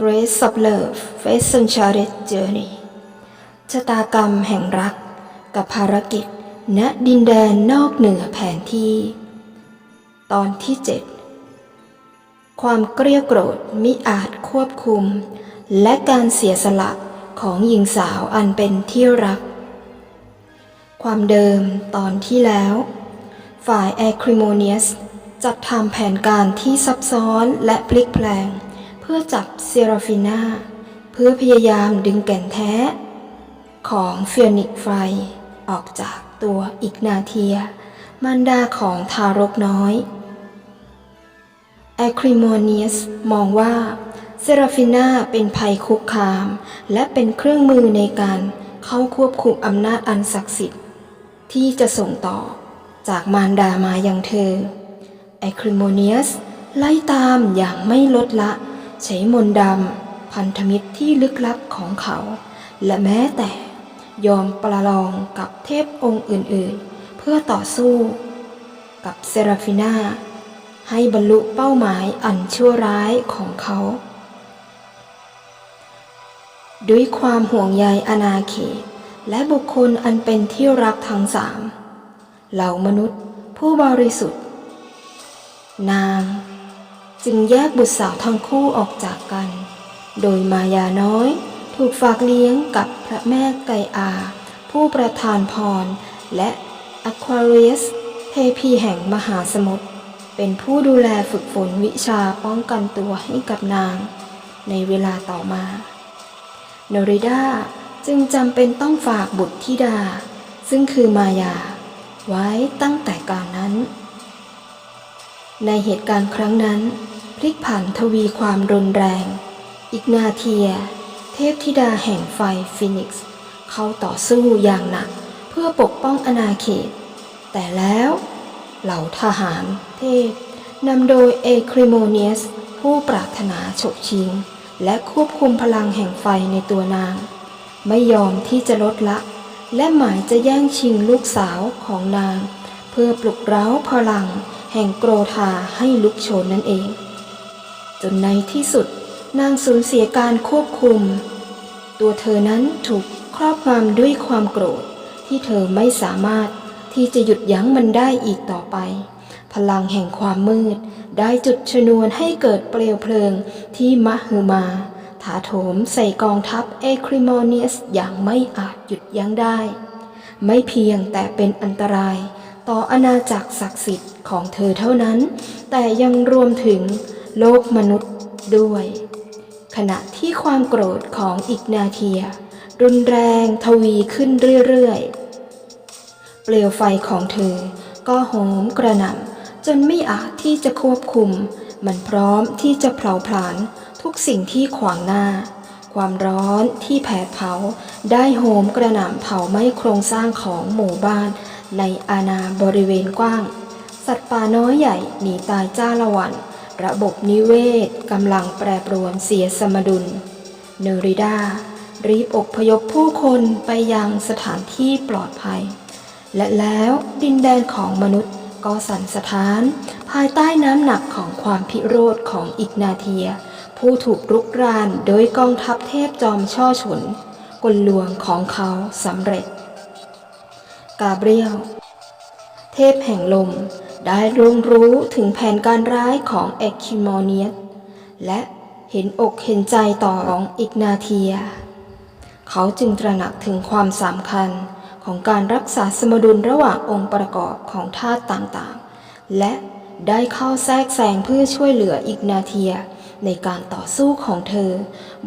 Trace of Love Face Uncharted Journey ชะตากรรมแห่งรักกับภารกิจณดินแดนนอกเหนือแผนที่ ตอนที่ 7 ความเกรี้ยวโกรธมิอาจควบคุม และการเสียสละของหญิงสาวอันเป็นที่รัก ความเดิมตอนที่แล้ว ฝ่ายแอคริโมเนียสจัดทำแผนการที่ซับซ้อนและพลิกแพลง พื่อจับเซราฟิน่าเพื่อพยายามดึงแก่นแท้ ของเฟียนิกไฟออกจากตัวอิกนาเทีย มารดาของทารกน้อยแอคริโมเนียสมองว่าเซราฟิน่าเป็นภัยคุกคาม และเป็นเครื่องมือในการเข้าควบคุมอำนาจอันศักดิ์สิทธิ์ ที่จะส่งต่อจากมารดามายังเธอแอคริโมเนียสไล่ตามอย่างไม่ลดละ ใช้มนดำพันธมิตรที่ลึกลับของเขา และแม้แต่ยอมประลองกับเทพองค์อื่นๆ เพื่อต่อสู้ กับเซราฟิน่า ให้บรรลุเป้าหมายอันชั่วร้ายของเขา ด้วยความห่วงใยอาณาเขตและบุคคลอันเป็นที่รักทั้งสามเหล่ามนุษย์ผู้บริสุทธิ์ นาง จึงแยกบุตรสาวทั้งคู่ออกจากกัน โดยมายาน้อย ถูกฝากเลี้ยงกับพระแม่ไกอา ผู้ประทานพร และอควาเรียสเทพีแห่งมหาสมุทรเป็นผู้ดูแลฝึกฝนวิชาป้องกันตัวให้กับนาง ในเวลาต่อมา โนริดาจึงจำเป็นต้องฝากบุตรธิดา ซึ่งคือมายา ไว้ตั้งแต่การนั้น ในเหตุการณ์ครั้งนั้น พลิกผันทวีความรุนแรง อิกนาเทีย เทพธิดาแห่งไฟฟินิกซ์เข้าต่อสู้อย่างหนัก เพื่อปกป้องอาณาเขต แต่แล้วเหล่าทหารเทพนำโดยเอคริโมเนียส ผู้ปรารถนาฉกชิง และควบคุมพลังแห่งไฟในตัวนาง ไม่ยอมที่จะลดละ และหมายจะแย่งชิงลูกสาวของนาง เพื่อปลุกเร้าพลัง แห่งโกรธาให้ลุกโชนนั่นเอง จนในที่สุดนางสูญเสียการควบคุม ตัวเธอนั้นถูกครอบงำด้วยความโกรธที่เธอไม่สามารถที่จะหยุดยั้งมันได้อีกต่อไป พลังแห่งความมืดได้จุดชนวนให้เกิดเปลวเพลิงที่มหึมาถาโถมใส่กองทัพเอคริมเนียสอย่างไม่อาจหยุดยั้งได้ ไม่เพียงแต่เป็นอันตรายต่ออาณาจักรศักดิ์สิทธิ ของเธอเท่านั้น แต่ยังรวมถึงโลกมนุษย์ด้วย ขณะที่ความโกรธของอิกนาเทีย รุนแรงทวีขึ้นเรื่อยๆ เปลวไฟของเธอก็โหมกระหน่ำจนไม่อาจที่จะควบคุม มันพร้อมที่จะเผาผลาญทุกสิ่งที่ขวางหน้า ความร้อนที่แผดเผาได้โหมกระหน่ำเผาไหม้โครงสร้างของหมู่บ้านในอาณาบริเวณกว้าง สัตว์ป่าน้อยใหญ่หนีตายจ้าละวัน ระบบนิเวศกำลังแปรปรวนเสียสมดุล เนริดา รีบอพยพผู้คนไปยังสถานที่ปลอดภัย และแล้วดินแดนของมนุษย์ก็สั่นสะท้าน ภายใต้น้ำหนักของความพิโรธของอิกนาเทีย ผู้ถูกรุกรานโดยกองทัพเทพจอมช่อฉนกลลวงของเขาสำเร็จ กาเบรียล เทพแห่งลม ได้รู้รู้ถึงแผนการร้ายของเอกคิโมเนียสและเห็นอกเห็นใจต่อของอิกนาเทีย เขาจึงตระหนักถึงความสำคัญของการรักษาสมดุลระหว่างองค์ประกอบของธาตุต่างๆ และได้เข้าแทรกแซงเพื่อช่วยเหลืออิกนาเทีย ในการต่อสู้ของเธอ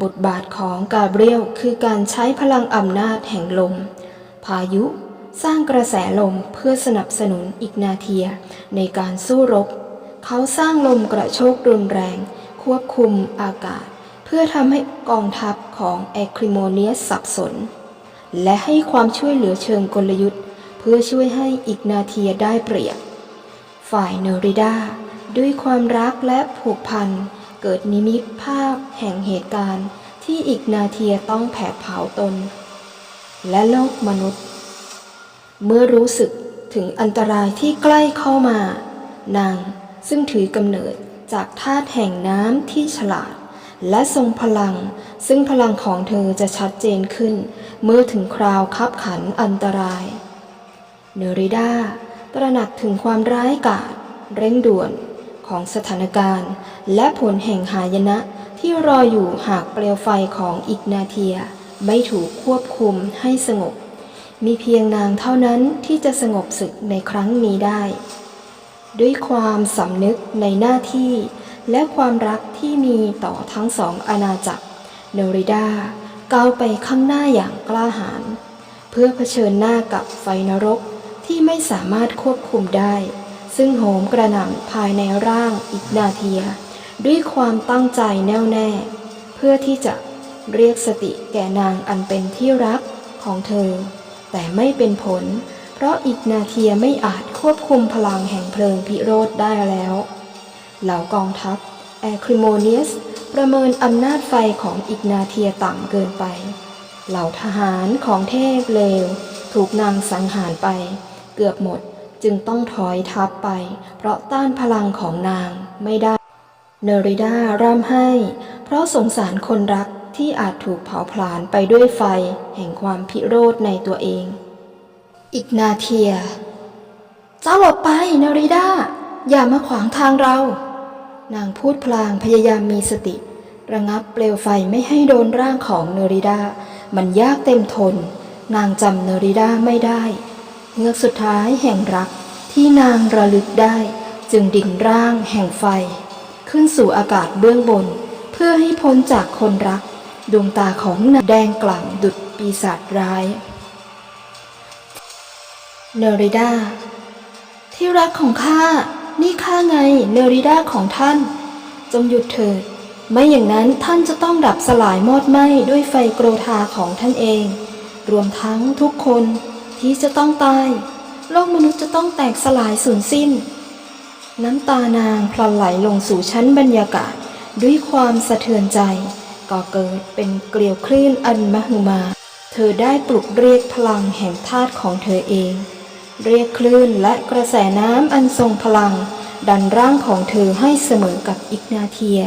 บทบาทของกาเบรียลคือการใช้พลังอำนาจแห่งลม พายุ สร้างกระแสลมเพื่อสนับสนุนอิกนาเทีย ในการสู้รบ เขาสร้างลมกระโชกรุนแรง ควบคุมอากาศ เพื่อทำให้กองทัพของแอคริโมเนียสสับสน และให้ความช่วยเหลือเชิงกลยุทธ์ เพื่อช่วยให้อิกนาเทียได้เปรียบ ฝ่ายเนริดาด้วยความรักและผูกพัน เกิดนิมิตภาพแห่งเหตุการณ์ที่อิกนาเทียต้องแผดเผาตน และโลกมนุษย์ เมื่อรู้สึกถึงอันตรายที่ใกล้เข้ามา นางซึ่งถือกำเนิดจากธาตุแห่งน้ำที่ฉลาด และทรงพลัง ซึ่งพลังของเธอจะชัดเจนขึ้น เมื่อถึงคราวคับขันอันตราย เนริดาตระหนักถึงความร้ายกาจเร่งด่วนของสถานการณ์ และผลแห่งหายนะที่รออยู่หากเปลวไฟของอิกนาเทีย ไม่ถูกควบคุมให้สงบ มีเพียงนางเท่านั้นที่จะสงบศึกในครั้งนี้ได้ ด้วยความสำนึกในหน้าที่และความรักที่มีต่อทั้งสองอาณาจักรเนริดาก้าวไปข้างหน้าอย่างกล้าหาญเพื่อเผชิญหน้ากับไฟนรกที่ไม่สามารถควบคุมได้ ซึ่งโหมกระหน่ำภายในร่างอิกนาเทีย ด้วยความตั้งใจแน่วแน่ เพื่อที่จะเรียกสติแก่นางอันเป็นที่รักของเธอ แต่ไม่เป็นผล เพราะอิกนาเทียไม่อาจควบคุมพลังแห่งเพลิงพิโรธได้แล้ว เหล่ากองทัพแอคริโมเนียสประเมินอำนาจไฟของอิกนาเทียต่ำเกินไป เหล่าทหารของเทพเลว ถูกนางสังหารไป เกือบหมดจึงต้องถอยทัพไป เพราะต้านพลังของนางไม่ได้ เนริดาร่ำไห้ เพราะสงสารคนรัก ที่อาจถูกเผาผลาญไปด้วยไฟแห่งความพิโรธในตัวเองอิกนาเทีย เจ้าหลบไปเนริดาอย่ามาขวางทางเรา นางพูดพลางพยายามมีสติ ระงับเปลวไฟไม่ให้โดนร่างของเนริดามันยากเต็มทน นางจำเนริดาไม่ได้เงือกสุดท้ายแห่งรักที่นางระลึกได้จึงดิ่งร่างแห่งไฟ ขึ้นสู่อากาศเบื้องบน เพื่อให้พ้นจากคนรัก ดวงตาของนางแดงกล่ำดุดปีศาจร้าย เนริดา ที่รักของข้า นี่ข้าไงเนริดาของท่าน จงหยุดเถิด ไม่อย่างนั้นท่านจะต้องดับสลายมอดไหม้ด้วยไฟโกรธาของท่านเอง รวมทั้งทุกคนที่จะต้องตาย โลกมนุษย์จะต้องแตกสลายสูญสิ้น น้ำตานางพลันไหลลงสู่ชั้นบรรยากาศด้วยความสะเทือนใจ ก็เกิดเป็นเกลียวคลื่นอันมหึมา เธอได้ปลุกเรียกพลังแห่งธาตุของเธอเอง เรียกคลื่นและกระแสน้ำอันทรงพลัง ดันร่างของเธอให้เสมอกับอิกนาเทีย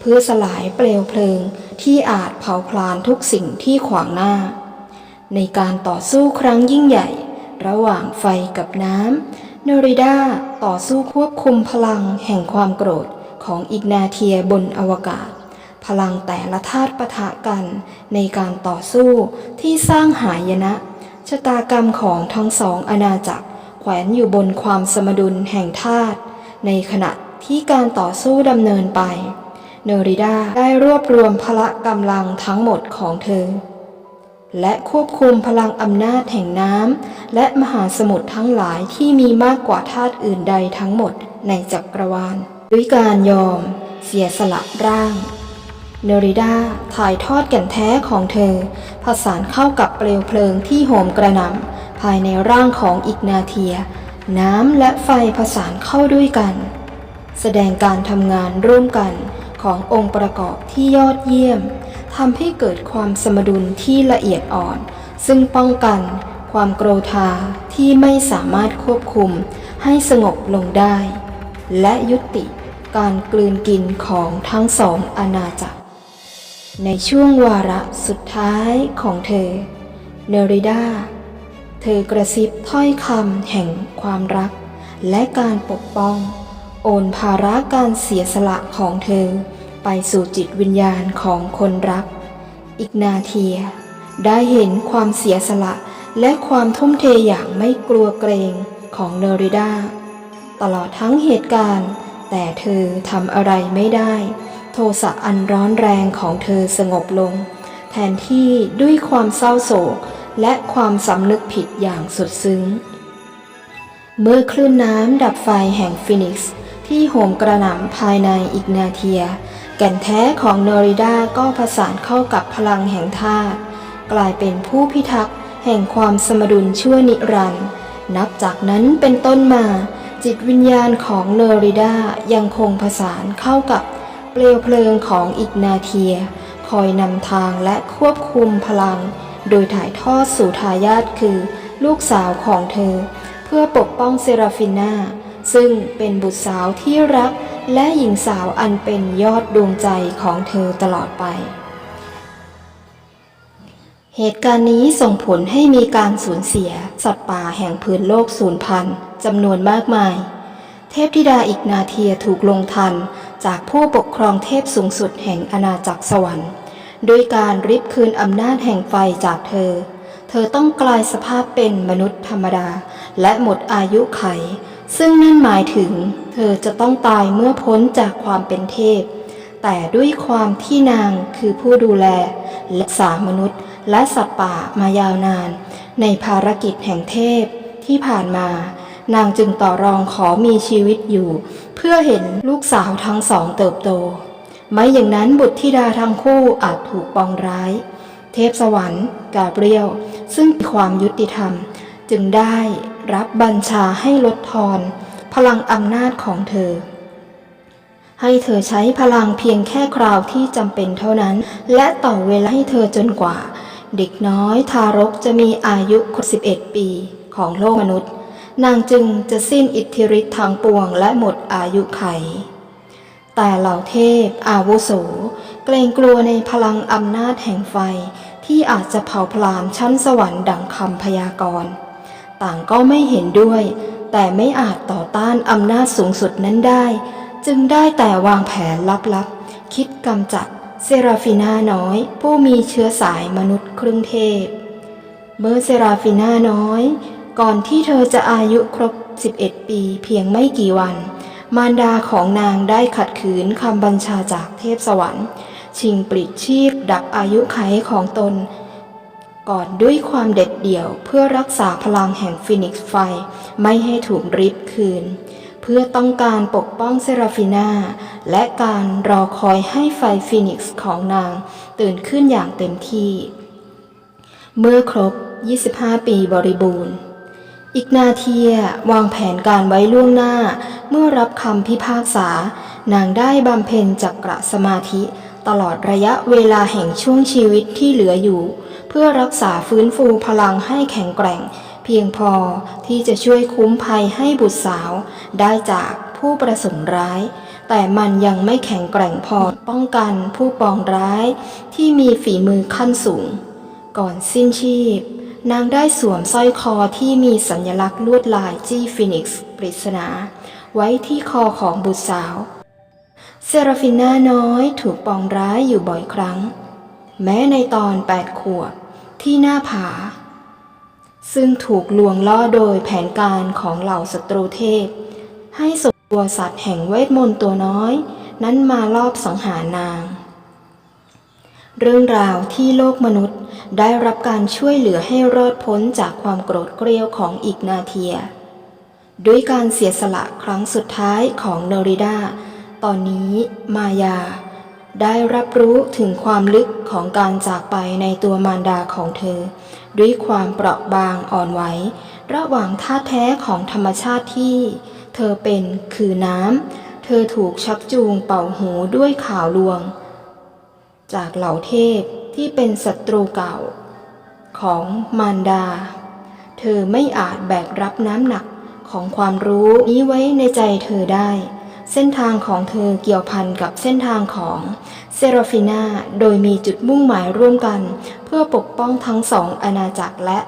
เพื่อสลายเปลวเพลิงที่อาจเผาพลานทุกสิ่งที่ขวางหน้า ในการต่อสู้ครั้งยิ่งใหญ่ ระหว่างไฟกับน้ำเนริดาต่อสู้ควบคุมพลังแห่งความโกรธของอิกนาเทียบนอวกาศ พลังแต่ละธาตุปะทะกันในการต่อสู้ที่สร้างหายนะ ชะตากรรมของทั้งสองอาณาจักรแขวนอยู่บนความสมดุลแห่งธาตุในขณะที่การต่อสู้ดำเนินไปเนริดาได้รวบรวมพละกำลังทั้งหมดของเธอ และควบคุมพลังอำนาจแห่งน้ำและมหาสมุทรทั้งหลายที่มีมากกว่าธาตุอื่นใดทั้งหมดในจักรวาล ด้วยการยอม เสียสละร่าง เนริดาถ่ายทอดแก่นแท้ของเธอ ผสานเข้ากับเปลวเพลิงที่โหมกระหน่ำภายในร่างของอิกนาเทีย น้ำและไฟผสานเข้าด้วยกัน แสดงการทำงานร่วมกันขององค์ประกอบที่ยอดเยี่ยมทำให้เกิดความสมดุลที่ละเอียดอ่อน ซึ่งป้องกันความโกรธาที่ไม่สามารถควบคุมให้สงบลงได้ และยุติการกลืนกินของทั้งสองอาณาจักร ในช่วงวาระสุดท้ายของเธอ เนริดา เธอกระซิบถ้อยคำแห่งความรัก และการปกป้อง โอนภาระการเสียสละของเธอ ไปสู่จิตวิญญาณของคนรักอิกนาเทีย ได้เห็นความเสียสละและความทุ่มเทอย่างไม่กลัวเกรงของเนริดา ตลอดทั้งเหตุการณ์ แต่เธอทำอะไรไม่ได้ โทสะอันร้อนแรงของเธอสงบลง แทนที่ด้วยความเศร้าโศกและความสำนึกผิดอย่างสุดซึ้ง เมื่อคลื่นน้ำดับไฟแห่งฟินิกซ์ที่โหมกระหน่ำภายในอิกนาเทีย แก่นแท้ของเนริดาก็ผสานเข้ากับพลังแห่งธาตุกลายเป็นผู้พิทักษ์แห่งความสมดุลชั่วนิรันดร์นับจากนั้นเป็นต้นมา จิตวิญญาณของเนริดายังคงผสานเข้ากับ เปลวเพลิงของอิกนาเทีย คอยนำทางและควบคุมพลัง โดยถ่ายทอดสู่ทายาทคือลูกสาวของเธอ เพื่อปกป้องเซราฟิน่า ซึ่งเป็นบุตรสาวที่รักและหญิงสาวอันเป็นยอดดวงใจของเธอตลอดไป เหตุการณ์นี้ส่งผลให้มีการสูญเสีย สัตว์ป่าแห่งพื้นโลกสูญพันธุ์จำนวนมากมาย เทพธิดาอิกนาเทียถูกลงทัน จากผู้ปกครองเทพสูงสุดแห่งอาณาจักรสวรรค์ ด้วยการริบคืนอำนาจแห่งไฟจากเธอ เธอต้องกลายสภาพเป็นมนุษย์ธรรมดา และหมดอายุไข ซึ่งนั่นหมายถึง เธอจะต้องตายเมื่อพ้นจากความเป็นเทพ แต่ด้วยความที่นางคือผู้ดูแลและสามนุษย์และสัตว์ป่ามายาวนาน ในภารกิจแห่งเทพที่ผ่านมา นางจึงต่อรองขอมีชีวิตอยู่ เพื่อเห็นลูกสาวทั้งสองเติบโต ไม่อย่างนั้นบุตรธิดาทั้งคู่อาจถูกปองร้าย เทพสวรรค์กาเบรียลซึ่งมีความยุติธรรม จึงได้รับบัญชาให้ลดทอน พลังอำนาจของเธอ ให้เธอใช้พลังเพียงแค่คราวที่จำเป็นเท่านั้น และต่อเวลาให้เธอจนกว่า เด็กน้อยทารกจะมีอายุครบ11 ปีของโลกมนุษย์ นางจึงจะสิ้นอิทธิฤทธิ์ทางปวงและหมดอายุไข แต่เหล่าเทพ อาวุโส เกรงกลัวในพลังอำนาจแห่งไฟที่อาจจะเผาพลานชั้นสวรรค์ดังคำพยากรณ์ ต่างก็ไม่เห็นด้วย แต่ไม่อาจต่อต้านอำนาจสูงสุดนั้นได้ จึงได้แต่วางแผนลับๆ คิดกำจัดเซราฟินาน้อย ผู้มีเชื้อสายมนุษย์ครึ่งเทพ เมื่อเซราฟินาน้อย ก่อนที่เธอจะอายุครบ 11 ปีเพียงไม่กี่วัน มารดาของนางได้ขัดขืนคำบัญชาจากเทพสวรรค์ ชิงปลิดชีพดับอายุไขของตน ก่อนด้วยความเด็ดเดี่ยวเพื่อรักษาพลังแห่งฟินิกซ์ไฟ ไม่ให้ถูกริบคืน เพื่อต้องการปกป้องเซราฟิน่า และการรอคอยให้ไฟฟินิกซ์ของนางตื่นขึ้นอย่างเต็มที่ เมื่อครบ 25 ปีบริบูรณ์ อิกนาเทียวางแผนการไว้ล่วงหน้า เมื่อรับคำพิพากษา นางได้บำเพ็ญจักระสมาธิ ตลอดระยะเวลาแห่งช่วงชีวิตที่เหลืออยู่ เพื่อรักษาฟื้นฟูพลังให้แข็งแกร่ง เพียงพอที่จะช่วยคุ้มภัยให้บุตรสาว ได้จากผู้ประสงค์ร้าย แต่มันยังไม่แข็งแกร่งพอป้องกันผู้ปองร้าย ที่มีฝีมือขั้นสูง ก่อนสิ้นชีพ นางได้สวมสร้อยคอที่มีสัญลักษณ์ลวดลายจี้ฟินิกซ์ปริศนา ไว้ที่คอของบุตรสาว เซราฟิน่าน้อยถูกปองร้ายอยู่บ่อยครั้ง แม้ในตอนแปดขวบที่หน้าผา ซึ่งถูกลวงล่อโดยแผนการของเหล่าศัตรูเทพ ให้ส่งตัวสัตว์แห่งเวทมนต์ตัวน้อย นั้นมาลอบสังหารนาง เรื่องราวที่โลกมนุษย์ได้รับการช่วยเหลือให้รอดพ้นจากความโกรธเกรี้ยวของอิกนาเทีย ด้วยการเสียสละครั้งสุดท้ายของเนริดา ตอนนี้มายา ได้รับรู้ถึงความลึกของการจากไปในตัวมารดาของเธอ ด้วยความเปราะบางอ่อนไหวระหว่างท่าตุแท้ของธรรมชาติที่ เธอเป็นคือน้ำเธอถูกชักจูงเป่าหูด้วยข่าวลวง จากเหล่าเทพที่เป็นศัตรูเก่า ของมารดา เธอไม่อาจแบกรับน้ำหนักของความรู้นี้ไว้ในใจเธอได้ เส้นทางของเธอเกี่ยวพันกับเส้นทางของเซราฟินาโดยมีจุดมุ่งหมายร่วมกัน เพื่อปกป้องทั้งสองอาณาจักรและ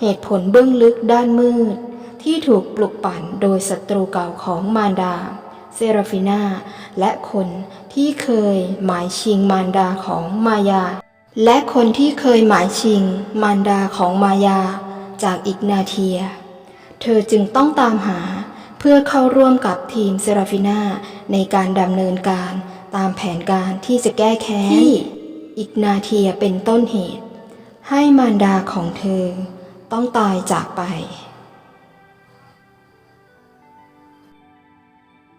เหตุผลเบื้องลึกด้านมืด ที่ถูกปลุกปั่นโดยศัตรูเก่าของมารดา เซราฟินาและคน ที่เคยหมายชิงมารดาของมายา และคนที่เคยหมายชิงมารดาของมายาจากอิกนาเทีย เธอจึงต้องตามหาเพื่อเข้าร่วมกับทีมเซราฟิน่าในการดำเนินการตามแผนการที่จะแก้แค้นที่อิกนาเทียเป็นต้นเหตุ ให้มารดาของเธอต้องตายจากไป